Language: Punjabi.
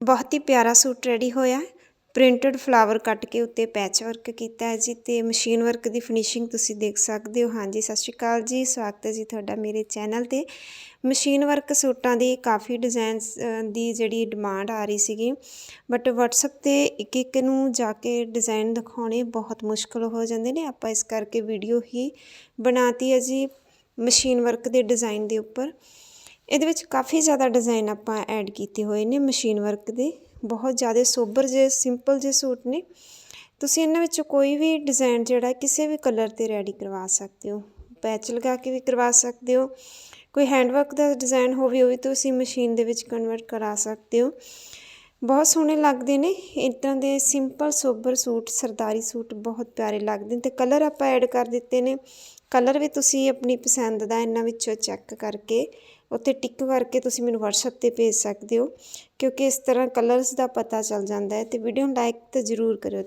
ਬਹੁਤ ਹੀ ਪਿਆਰਾ ਸੂਟ ਰੈਡੀ ਹੋਇਆ ਪ੍ਰਿੰਟਡ ਫਲਾਵਰ ਕੱਟ ਕੇ ਉੱਤੇ ਪੈਚ ਵਰਕ ਕੀਤਾ ਹੈ ਜੀ ਤੇ ਮਸ਼ੀਨ ਵਰਕ ਦੀ ਫਿਨਿਸ਼ਿੰਗ ਤੁਸੀਂ ਦੇਖ ਸਕਦੇ ਹੋ। ਹਾਂਜੀ, ਸਤਿ ਸ਼੍ਰੀ ਅਕਾਲ ਜੀ, ਸਵਾਗਤ ਹੈ ਜੀ ਤੁਹਾਡਾ ਮੇਰੇ ਚੈਨਲ ਤੇ। ਮਸ਼ੀਨ ਵਰਕ ਸੂਟਾਂ ਦੀ ਕਾਫੀ ਡਿਜ਼ਾਈਨਸ ਦੀ ਜਿਹੜੀ ਡਿਮਾਂਡ ਆ ਰਹੀ ਸੀਗੀ। ਬਟ WhatsApp ਤੇ ਇੱਕ ਇੱਕ ਨੂੰ ਜਾ ਕੇ ਡਿਜ਼ਾਈਨ ਦਿਖਾਉਣੇ ਬਹੁਤ ਮੁਸ਼ਕਲ ਹੋ ਜਾਂਦੇ ਨੇ। ਆਪਾਂ ਇਸ ਕਰਕੇ ਵੀਡੀਓ ਹੀ ਬਣਾਤੀ ਹੈ ਜੀ ਮਸ਼ੀਨ ਵਰਕ ਦੇ ਡਿਜ਼ਾਈਨ ਦੇ ਉੱਪਰ। ਇਹਦੇ ਵਿੱਚ ਕਾਫੀ ਜ਼ਿਆਦਾ ਡਿਜ਼ਾਈਨ ਆਪਾਂ ਐਡ ਕੀਤੇ ਹੋਏ ਨੇ ਮਸ਼ੀਨ ਵਰਕ ਦੇ। ਬਹੁਤ ਜ਼ਿਆਦਾ ਸੋਬਰ ਜੇ ਸਿੰਪਲ ਜੇ ਸੂਟ ਨੇ। ਤੁਸੀਂ ਇਹਨਾਂ ਵਿੱਚੋਂ ਕੋਈ ਵੀ ਡਿਜ਼ਾਈਨ ਜਿਹੜਾ, ਕਿਸੇ ਵੀ ਕਲਰ ਤੇ ਰੈਡੀ ਕਰਵਾ ਸਕਦੇ ਹੋ। ਪੈਚ ਲਗਾ ਕੇ ਵੀ ਕਰਵਾ ਸਕਦੇ ਹੋ। ਕੋਈ ਹੈਂਡਵਰਕ ਦਾ ਡਿਜ਼ਾਈਨ ਹੋਵੇ, ਉਹ ਵੀ ਤੁਸੀਂ ਮਸ਼ੀਨ ਦੇ ਵਿੱਚ ਕਨਵਰਟ ਕਰਾ ਸਕਦੇ ਹੋ। ਬਹੁਤ ਸੋਹਣੇ ਲੱਗਦੇ ਨੇ। ਇਦਾਂ ਦੇ ਸਿੰਪਲ ਸੋਬਰ ਸੂਟ, ਸਰਦਾਰੀ ਸੂਟ ਬਹੁਤ ਪਿਆਰੇ ਲੱਗਦੇ ਨੇ ਤੇ ਕਲਰ ਆਪਾਂ ਐਡ ਕਰ ਦਿੱਤੇ ਨੇ। ਕਲਰ ਵੀ ਤੁਸੀਂ ਆਪਣੀ ਪਸੰਦ ਦਾ ਇਹਨਾਂ ਵਿੱਚੋਂ ਚੈੱਕ ਕਰਕੇ ਉੱਥੇ ਟਿਕ ਕਰਕੇ ਤੁਸੀਂ ਮੈਨੂੰ WhatsApp ਤੇ ਭੇਜ ਸਕਦੇ ਹੋ। ਕਿਉਂਕਿ ਇਸ ਤਰ੍ਹਾਂ ਕਲਰਸ ਦਾ ਪਤਾ ਚੱਲ ਜਾਂਦਾ ਹੈ ਤੇ ਵੀਡੀਓ ਨੂੰ ਲਾਈਕ ਤਾਂ ਜ਼ਰੂਰ ਕਰਿਓ